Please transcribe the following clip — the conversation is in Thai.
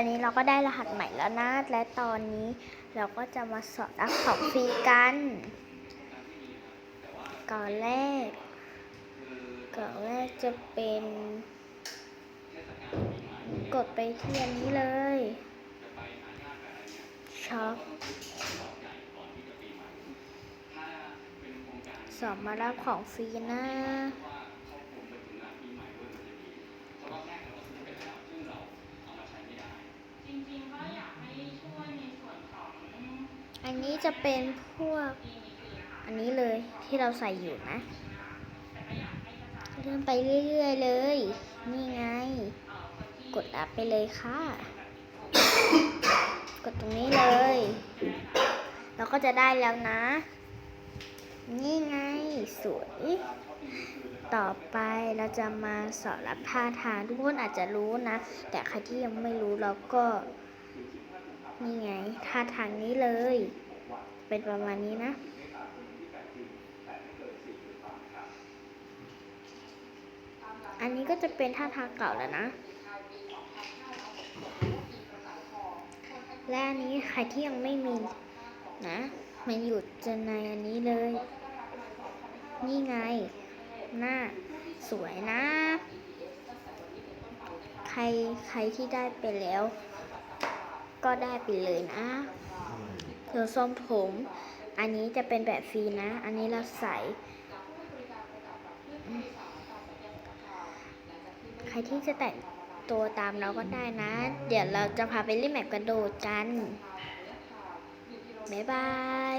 อนนี้เราก็ได้รหัสใหม่แล้วนะ และตอนนี้เราก็จะมาสอนรับของฟรีกัน ก่อนแรก ก่อนแรกจะเป็น กดไปที่อันนี้เลยช็อปสอบมารับของฟรีนะ จริงๆก็อยากให้ช่วยในส่วนของ อันนี้จะเป็นพวก อันนี้เลยที่เราใส่อยู่นะเลื่อนไปเรื่อยๆเลย นี่ไง กดอัพไปเลยค่ะ กดตรงนี้เลย เราก็จะได้แล้วนะ นี่ไงสวยต่อไปเราจะมาสอนรับท่าทางทุกคนอาจจะรู้นะ แต่ใครที่ยังไม่รู้เราก็ นี่ไงท่าทางนี้เลย เป็นประมาณนี้นะอันนี้ก็จะเป็นท่าทางเก่าแล้วนะ และอันนี้ใครที่ยังไม่มีนะ มันอยู่จะในอันนี้เลย นี่ไง หน้าสวยนะ ใครใครที่ได้ไปแล้ว ก็ได้ไปเลยนะส่วนทรงผม อันนี้จะเป็นแบบฟรีนะ อันนี้เราใส่ ใครที่จะแต่งตัวตามเราก็ได้นะ เดี๋ยวเราจะพาไปเล่นแมปกระโดดกัน บ๊ายบาย